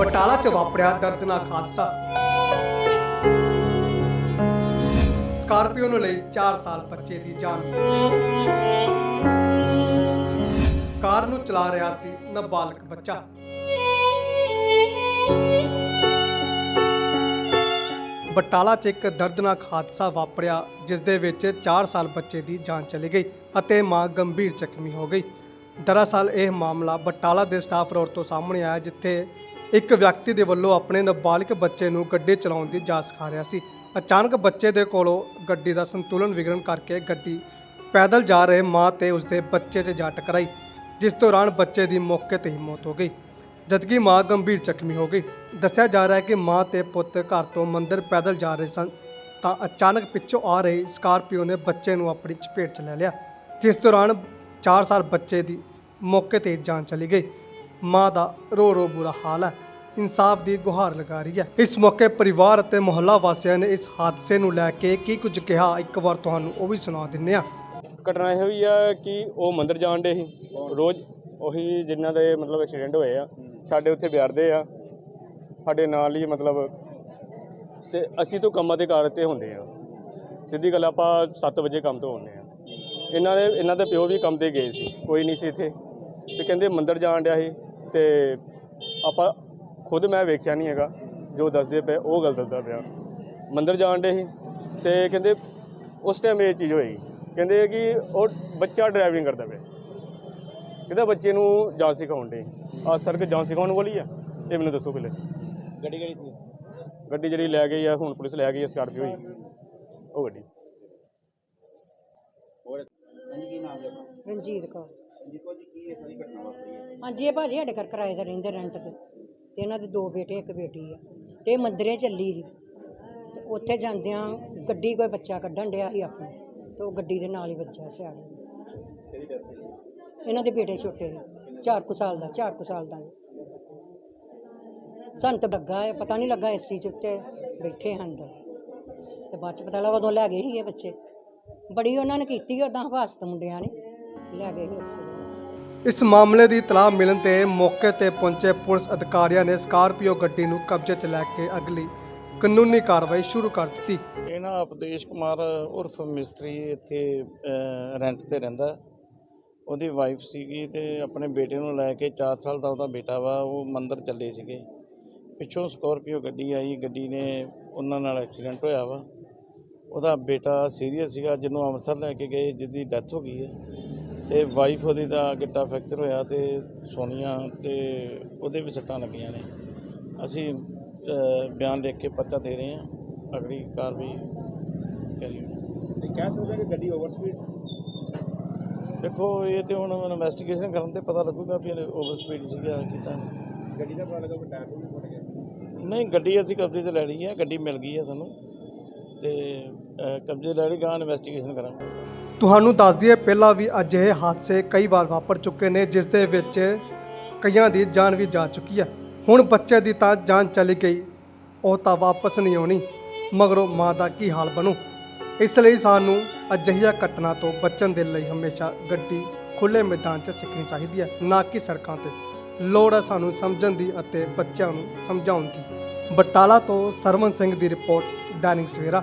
ਬਟਾਲਾ 'ਚ ਵਾਪਰਿਆ ਦਰਦਨਾਕ ਹਾਦਸਾ। ਸਕਾਰਪੀਓ ਨੂੰ ਲਈ 4 ਸਾਲ ਬੱਚੇ ਦੀ ਜਾਨ। ਕਾਰ ਨੂੰ ਚਲਾ ਰਿਹਾ ਸੀ ਨਾਬਾਲਗ ਬੱਚਾ। ਬਟਾਲਾ 'ਚ ਇੱਕ ਦਰਦਨਾਕ ਹਾਦਸਾ ਵਾਪਰਿਆ, ਜਿਸ ਦੇ ਵਿੱਚ 4 ਸਾਲ ਬੱਚੇ ਦੀ ਜਾਨ ਚਲੀ ਗਈ ਅਤੇ ਮਾਂ ਗੰਭੀਰ ਜ਼ਖਮੀ ਹੋ ਗਈ। ਦਰਅਸਲ, ਇਹ ਮਾਮਲਾ ਬਟਾਲਾ ਦੇ ਸਟਾਫ ਰੋਡ ਤੋਂ ਸਾਹਮਣੇ ਆਇਆ, ਜਿੱਥੇ ਇੱਕ ਵਿਅਕਤੀ ਦੇ ਵੱਲੋਂ ਆਪਣੇ ਨਾਬਾਲਗ ਬੱਚੇ ਨੂੰ ਗੱਡੀ ਚਲਾਉਣ ਦੀ ਜਾਂਚ ਸਿਖਾ ਰਿਹਾ ਸੀ। ਅਚਾਨਕ ਬੱਚੇ ਦੇ ਕੋਲੋਂ ਗੱਡੀ ਦਾ ਸੰਤੁਲਨ ਵਿਗੜਨ ਕਰਕੇ ਗੱਡੀ ਪੈਦਲ ਜਾ ਰਹੇ ਮਾਂ ਤੇ ਉਸਦੇ ਬੱਚੇ 'ਚ ਜਾ ਟਕਰਾਈ, ਜਿਸ ਦੌਰਾਨ ਬੱਚੇ ਦੀ ਮੌਕੇ ਤੇ ਹੀ ਮੌਤ ਹੋ ਗਈ। ਜਦਕਿ ਮਾਂ ਗੰਭੀਰ ਜ਼ਖਮੀ ਹੋ ਗਈ, ਦੱਸਿਆ ਜਾ ਰਿਹਾ ਹੈ ਕਿ ਮਾਂ ਤੇ ਪੁੱਤ ਘਰ ਤੋਂ ਮੰਦਿਰ ਪੈਦਲ ਜਾ ਰਹੇ ਸਨ, ਤਾਂ ਅਚਾਨਕ ਪਿੱਛੋਂ ਆ ਰਹੀ ਸਕਾਰਪੀਓ ਨੇ ਬੱਚੇ ਨੂੰ ਆਪਣੀ ਚਪੇਟ 'ਚ ਲੈ ਲਿਆ, ਜਿਸ ਦੌਰਾਨ 4 ਸਾਲ ਬੱਚੇ ਦੀ ਮੌਕੇ ਤੇ ਜਾਨ ਚਲੀ ਗਈ। ਮਾਂ ਦਾ ਰੋ ਰੋ ਬੁਰਾ ਹਾਲ ਹੈ। ਇਨਸਾਫ ਦੀ ਗੁਹਾਰ ਲਗਾ ਰਹੀ ਹੈ। ਇਸ ਮੌਕੇ ਪਰਿਵਾਰ ਅਤੇ ਮੁਹੱਲਾ ਵਾਸੀਆਂ ਨੇ ਇਸ ਹਾਦਸੇ ਨੂੰ ਲੈ ਕੇ ਕੀ ਕੁਝ ਕਿਹਾ, ਇੱਕ ਵਾਰ ਤੁਹਾਨੂੰ ਉਹ ਵੀ ਸੁਣਾ ਦਿੰਨੇ ਆ ਘਟਨਾ ਇਹ ਹੋਈ ਆ ਕਿ ਉਹ ਮੰਦਰ ਜਾਣ ਦੇ ਸੀ। ਰੋਜ਼ ਉਹੀ ਜਿਨ੍ਹਾਂ ਦੇ ਮਤਲਬ ਐਕਸੀਡੈਂਟ ਹੋਏ ਆ, ਸਾਡੇ ਉੱਥੇ ਵਿਆਰਦੇ ਆ। ਸਾਡੇ ਨਾਲ ਹੀ ਮਤਲਬ ਤੇ ਅਸੀਂ ਤੋਂ ਕੰਮਾਂ ਦੇ ਕਾਰ ਤੇ ਹੁੰਦੇ ਆ। ਸਿੱਧੀ ਗੱਲ ਆਪਾਂ 7 ਵਜੇ ਕੰਮ ਤੋਂ ਆਉਂਦੇ ਆ। ਇਹਨਾਂ ਦੇ ਇਹਨਾਂ ਦੇ ਪਿਓ ਵੀ ਕੰਮ ਤੇ ਗਏ ਸੀ, ਕੋਈ ਨਹੀਂ ਸੀ ਇੱਥੇ। ਤੇ ਕਹਿੰਦੇ ਮੰਦਰ ਜਾਣ ਡਿਆ ਸੀ। ਤੇ ਆਪਾਂ ਖੁਦ ਮੈਂ ਵੇਖਿਆ ਨਹੀਂ ਹੈਗਾ ਜੋ ਦੱਸਦੇ ਪਏ ਉਹ ਗੱਲ ਦੱਸਦਾ ਪਿਆ। ਮੰਦਿਰ ਜਾਣ ਦੇ ਸੀ ਤੇ ਕਹਿੰਦੇ ਉਸ ਟਾਈਮ ਇਹ ਚੀਜ਼ ਹੋਈ ਕਹਿੰਦੇ ਕਿ ਉਹ ਬੱਚਾ ਡਰਾਈਵਿੰਗ ਕਰਦਾ ਪਿਆ। ਕਹਿੰਦਾ ਬੱਚੇ ਨੂੰ ਜਾਂਚ ਸਿਖਾਉਣ ਦੇ ਆ ਸੜਕ ਜਾਂਚ ਸਿਖਾਉਣ ਵਾਲੀ ਆ। ਇਹ ਮੈਨੂੰ ਦੱਸੋ ਪਹਿਲੇ। ਗੱਡੀ ਕਿਹੜੀ ਸੀ? ਗੱਡੀ ਜਿਹੜੀ ਲੈ ਗਈ ਆ ਹੁਣ ਪੁਲਿਸ ਲੈ ਗਈ ਆ ਸਕਾਰਪੀਓ ਹੀ ਉਹ ਗੱਡੀ। ਹੋਰ ਕੀ ਨਾਮ ਹੈ ਰਣਜੀਤ ਕੌਰ ਜੀ। ਹਾਂਜੀ ਇਹ ਭਾਜੀ ਸਾਡੇ ਘਰ ਕਿਰਾਏ ਤੇ ਰਹਿੰਦੇ ਰੈਂਟ ਤੇ ਤੇ ਇਹਨਾਂ ਦੇ ਦੋ ਬੇਟੇ, ਇੱਕ ਬੇਟੀ ਆ, ਤੇ ਇਹ ਮੰਦਰੇ ਚੱਲੀ ਸੀ। ਤੇ ਉੱਥੇ ਜਾਂਦਿਆਂ ਗੱਡੀ ਕੋਈ ਬੱਚਾ ਕੱਢਣ ਡਿਆ ਸੀ ਆਪਣਾ, ਤੇ ਉਹ ਗੱਡੀ ਦੇ ਨਾਲ ਹੀ ਵੱਜਿਆ ਸਿਆ ਕਿਹਦੀ ਇਹਨਾਂ ਦੇ ਬੇਟੇ ਛੋਟੇ ਨੇ ਚਾਰ ਕੁ ਸਾਲ ਦਾ, ਚਾਰ ਕੁ ਸਾਲ ਦਾ ਸੰਤ ਤਾਂ ਲੱਗਾ ਹੈ ਪਤਾ ਨਹੀਂ ਲੱਗਾ ਇਸ ਚੀਜ਼ ਉੱਤੇ ਬੈਠੇ ਹਨ ਅੰਦਰ। ਤੇ ਬਾਅਦ ਚ ਪਤਾ ਲੱਗਾ ਉਦੋਂ ਲੈ ਗਏ ਸੀ ਇਹ ਬੱਚੇ। ਬੜੀ ਉਹਨਾਂ ਨੇ ਕੀਤੀ ਉਦਾਂ ਹਵਾਸਤ ਮੁੰਡਿਆਂ ਨੇ, ਲੈ ਗਏ ਸੀ ਉਸ ਵੇਲੇ। ਇਸ ਮਾਮਲੇ ਦੀ ਇਤਲਾਹ ਮਿਲਣ ਤੇ ਮੌਕੇ ਤੇ ਪਹੁੰਚੇ ਪੁਲਿਸ ਅਧਿਕਾਰੀਆਂ ਨੇ ਸਕਾਰਪੀਓ ਗੱਡੀ ਨੂੰ ਕਬਜ਼ੇ 'ਚ ਲੈ ਕੇ ਅਗਲੀ ਕਾਨੂੰਨੀ ਕਾਰਵਾਈ ਸ਼ੁਰੂ ਕਰ ਦਿੱਤੀ। ਇਹ ਨਾ ਉਪਦੇਸ਼ ਕੁਮਾਰ ਉਰਫ ਮਿਸਤਰੀ ਇੱਥੇ ਰੈਂਟ ਤੇ ਰਹਿੰਦਾ। ਉਹਦੀ ਵਾਈਫ ਸੀਗੀ ਤੇ ਆਪਣੇ ਬੇਟੇ ਨੂੰ ਲੈ ਕੇ 4 ਸਾਲ ਦਾ ਉਹਦਾ ਬੇਟਾ ਵਾ, ਉਹ ਮੰਦਰ ਚੱਲੇ ਸੀਗੇ। ਪਿੱਛੋਂ ਸਕੋਰਪੀਓ ਗੱਡੀ ਆਈ, ਗੱਡੀ ਨੇ ਉਹਨਾਂ ਨਾਲ ਐਕਸੀਡੈਂਟ ਹੋਇਆ ਵਾ। ਉਹਦਾ ਬੇਟਾ ਸੀਰੀਅਸ ਸੀਗਾ, ਜਿਹਨੂੰ ਅੰਮ੍ਰਿਤਸਰ ਲੈ ਕੇ ਗਏ, ਜਿਹਦੀ ਡੈਥ ਹੋ ਗਈ ਹੈ। ਤੇ ਵਾਈਫ ਉਹਦੀ ਦਾ ਗਿੱਟਾ ਫ੍ਰੈਕਚਰ ਹੋਇਆ ਤੇ ਸੋਨੀਆ ਤੇ ਉਹਦੇ ਵੀ ਸੱਟਾਂ ਲੱਗੀਆਂ ਨੇ। ਅਸੀਂ ਬਿਆਨ ਲਿਖ ਕੇ ਪਰਚਾ ਦੇ ਰਹੇ ਹਾਂ। ਅਗਲੀ ਕਾਰਵਾਈ ਕਰੀ ਤੇ ਕਹਿ ਸਕਦੇ ਕਿ ਗੱਡੀ ਓਵਰ ਸਪੀਡ ਦੇਖੋ ਇਹ ਤੇ ਹੁਣ ਇਨਵੈਸਟੀਗੇਸ਼ਨ ਕਰਨ ਤੇ ਪਤਾ ਲੱਗੂਗਾ ਵੀ ਓਵਰ ਸਪੀਡ ਸੀਗਾ ਕਿਦਾਂ। ਗੱਡੀ ਦਾ ਪਤਾ ਲੱਗਾ ਕਿ ਟਾਇਰ ਵੀ ਫਟ ਗਿਆ। ਨਹੀਂ ਗੱਡੀ ਅਸੀਂ ਕਬਜ਼ੇ 'ਚ ਲੈ ਲਈ ਹੈ। ਗੱਡੀ ਮਿਲ ਗਈ ਹੈ ਸਾਨੂੰ। ਤੇ ਕਬਜ਼ੇ ਲੈ ਲਈ ਗਾਂ ਇਨਵੈਸਟੀਗੇਸ਼ਨ ਕਰਾਂਗੇ। ਤੁਹਾਨੂੰ ਦੱਸ ਦਈਏ, ਪਹਿਲਾਂ ਵੀ ਅਜਿਹੇ ਹਾਦਸੇ ਕਈ ਵਾਰ ਵਾਪਰ ਚੁੱਕੇ ਨੇ, ਜਿਸ ਦੇ ਵਿੱਚ ਕਈਆਂ ਦੀ ਜਾਨ ਵੀ ਜਾ ਚੁੱਕੀ ਹੈ। ਹੁਣ ਬੱਚੇ ਦੀ ਤਾਂ ਜਾਨ ਚਲੀ ਗਈ, ਉਹ ਤਾਂ ਵਾਪਸ ਨਹੀਂ ਆਉਣੀ, ਮਗਰੋਂ ਮਾਂ ਦਾ ਕੀ ਹਾਲ ਬਣੂ? ਇਸ ਲਈ ਸਾਨੂੰ ਅਜਿਹੀਆਂ ਘਟਨਾ ਤੋਂ ਬਚਣ ਦੇ ਲਈ ਹਮੇਸ਼ਾ ਗੱਡੀ ਖੁੱਲੇ ਮੈਦਾਨ 'ਚ ਸਿੱਖਣੀ ਚਾਹੀਦੀ ਹੈ, ਨਾ ਕਿ ਸੜਕਾਂ ਤੇ। ਲੋੜ ਹੈ ਸਾਨੂੰ ਸਮਝਣ ਦੀ ਅਤੇ ਬੱਚਿਆਂ ਨੂੰ ਸਮਝਾਉਣ ਦੀ। ਬਟਾਲਾ ਤੋਂ ਸਰਵਨ ਸਿੰਘ ਦੀ ਰਿਪੋਰਟ ਡਾਇਨਿੰਗ ਸਵੇਰਾ।